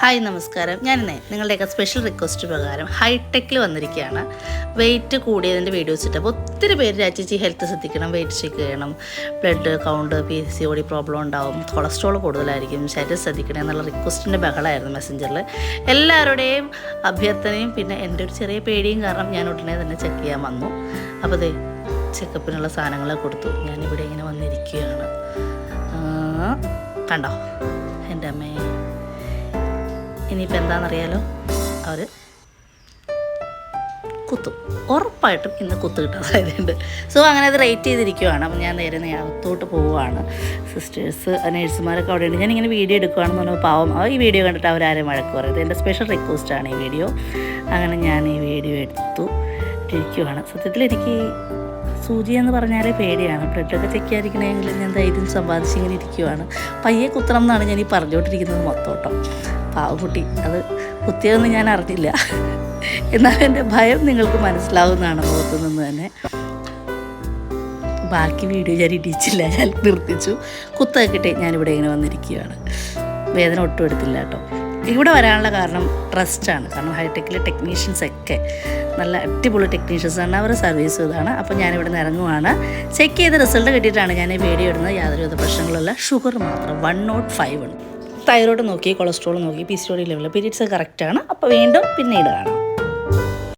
Hi നമസ്കാരം. ഞാൻ ഇന്നേ നിങ്ങളുടെയൊക്കെ സ്പെഷ്യൽ റിക്വസ്റ്റ് പ്രകാരം ഹൈടെക്കിൽ വന്നിരിക്കുകയാണ്. വെയിറ്റ് കൂടിയതിന്റെ വീഡിയോസ് ഇട്ട് അപ്പോൾ ഒത്തിരി പേര് രാജിച്ച് ഹെൽത്ത് ശ്രദ്ധിക്കണം വെയിറ്റ് ചെക്ക് ചെയ്യണം blood count P C O problem ഉണ്ടാവും കൊളസ്ട്രോൾ കൂടുതലായിരിക്കും ശരീരം ശ്രദ്ധിക്കണം എന്നുള്ള റിക്വസ്റ്റിന്റെ ബഹളമായിരുന്നു മെസ്സഞ്ചറിൽ എല്ലാവരുടെയും അഭ്യർത്ഥനയും പിന്നെ എന്റെ ഒരു ചെറിയ പേടിയും കാരണം ഞാൻ ഉടനെ തന്നെ ചെക്ക് ചെയ്യാൻ വന്നു. അപ്പോൾ അതെ ചെക്കപ്പിനുള്ള സാധനങ്ങളെ കൊടുത്തു. ഞാനിവിടെ ഇങ്ങനെ വന്നിരിക്കുകയാണ്. കണ്ടോ? എന്റെ അമ്മേ. ഇനിയിപ്പോൾ എന്താണെന്നറിയാലോ? അവർ കുത്തും. ഉറപ്പായിട്ടും ഇന്ന് കുത്ത് കിട്ടാൻ സാധ്യതയുണ്ട്. സോ അങ്ങനെ അത് റേറ്റ് ചെയ്തിരിക്കുവാണ്. അപ്പം ഞാൻ നേരെ നേരത്തോട്ട് പോവുകയാണ്. സിസ്റ്റേഴ്സ് നേഴ്സുമാരൊക്കെ അവിടെയുണ്ട്. ഞാനിങ്ങനെ വീഡിയോ എടുക്കുകയാണെന്ന് പറഞ്ഞാൽ പാവം ഈ വീഡിയോ കണ്ടിട്ട് അവരാരും വഴക്ക് പറയും എന്റെ സ്പെഷ്യൽ റിക്വസ്റ്റാണ് ഈ വീഡിയോ അങ്ങനെ ഞാൻ ഈ വീഡിയോ എടുത്തു. ഇരിക്കുവാണ്. സത്യത്തിൽ എനിക്ക് സൂചി എന്ന് പറഞ്ഞാലേ പേടിയാണ്. ബ്ലഡൊക്കെ ചെക്ക് ചെയ്യാതിരിക്കണമെങ്കിൽ ഞാൻ ധൈര്യം സമ്പാദിച്ചിങ്ങനെ ഇരിക്കുവാണ്. പയ്യെ കുത്തണം എന്നാണ് ഞാൻ ഈ പറഞ്ഞുകൊണ്ടിരിക്കുന്നത് മൊത്തോട്ടം പാവക്കുട്ടി. അത് കുത്തിയതെന്ന് ഞാൻ അറിഞ്ഞില്ല. എന്നാൽ എന്റെ ഭയം നിങ്ങൾക്ക് മനസ്സിലാവുന്നതാണ് പുറത്തു നിന്ന് തന്നെ. ബാക്കി വീഡിയോ ഞാൻ ഇടിച്ചില്ല. ഞാൻ നിർത്തിച്ചു. കുത്തൊക്കെ ഞാനിവിടെ ഇങ്ങനെ വന്നിരിക്കുകയാണ്. വേദന ഒട്ടും എടുത്തില്ല കേട്ടോ. ഇവിടെ വരാനുള്ള കാരണം ട്രസ്റ്റാണ് കാരണം ഹൈടെക്കിലെ ടെക്നീഷ്യൻസ് ഒക്കെ നല്ല അടിപൊളി ടെക്നീഷ്യൻസ് ആണ്. അവർ സർവീസ് ചെയ്തതാണ് അപ്പോൾ ഞാനിവിടെ നിന്ന് ഇറങ്ങുവാണ്. ചെക്ക് ചെയ്ത റിസൾട്ട് കിട്ടിയിട്ടാണ് ഞാൻ വീഡിയോ ഇടുന്നത്. യാതൊരുവിധ പ്രശ്നങ്ങളുമല്ല. ഷുഗർ മാത്രം. വൺ നോട്ട് ഫൈവ് ഉണ്ട് തൈറോയ്ഡ് നോക്കി കൊളസ്ട്രോൾ നോക്കി P C O D level periods കറക്റ്റാണ് അപ്പോൾ വീണ്ടും പിന്നീട് കാണാം.